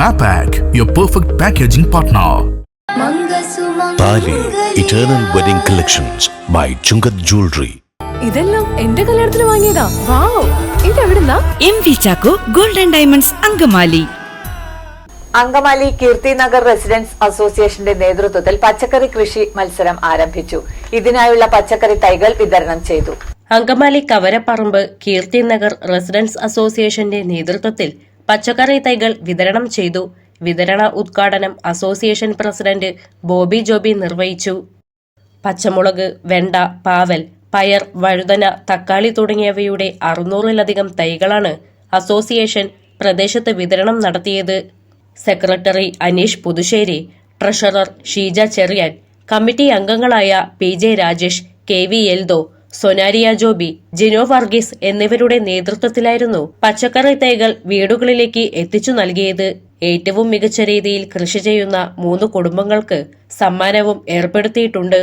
Mapac, your perfect packaging partner. Thali eternal wedding collections by Chungath jewellery ഇതെല്ലാം എന്റെ കല്യാണത്തിന് വാങ്ങിയതാ. Wow. ഇതെവിടുന്നാ? M V Chacko golden diamonds Angamaly. Angamaly Keerthi Nagar residents അസോസിയേഷന്റെ നേതൃത്വത്തിൽ പച്ചക്കറി കൃഷി മത്സരം ആരംഭിച്ചു. ഇതിനായുള്ള പച്ചക്കറി തൈകൾ വിതരണം ചെയ്തു. അങ്കമാലി കവരപ്പറമ്പ് കീർത്തി നഗർ റെസിഡൻസ് അസോസിയേഷന്റെ നേതൃത്വത്തിൽ പച്ചക്കറി തൈകൾ വിതരണം ചെയ്തു. വിതരണ ഉദ്ഘാടനം അസോസിയേഷൻ പ്രസിഡന്റ് ബോബി ജോബി നിർവഹിച്ചു. പച്ചമുളക് വെണ്ട പാവൽ പയർ വഴുതന തക്കാളി തുടങ്ങിയവയുടെ അറുന്നൂറിലധികം തൈകളാണ് അസോസിയേഷൻ പ്രദേശത്ത് വിതരണം നടത്തിയത്. Secretary Aneesh Puthussery treasurer Sheeja Cherian committee അംഗങ്ങളായ P J Rajesh K V Eldho Sonaria Joby Gino Varghese എന്നിവരുടെ നേതൃത്വത്തിലായിരുന്നു പച്ചക്കറി തൈകൾ വീടുകളിലേക്ക് എത്തിച്ചു നൽകിയത്. ഏറ്റവും മികച്ച രീതിയിൽ കൃഷി ചെയ്യുന്ന മൂന്ന് കുടുംബങ്ങൾക്ക് സമ്മാനവും ഏർപ്പെടുത്തിയിട്ടുണ്ട്.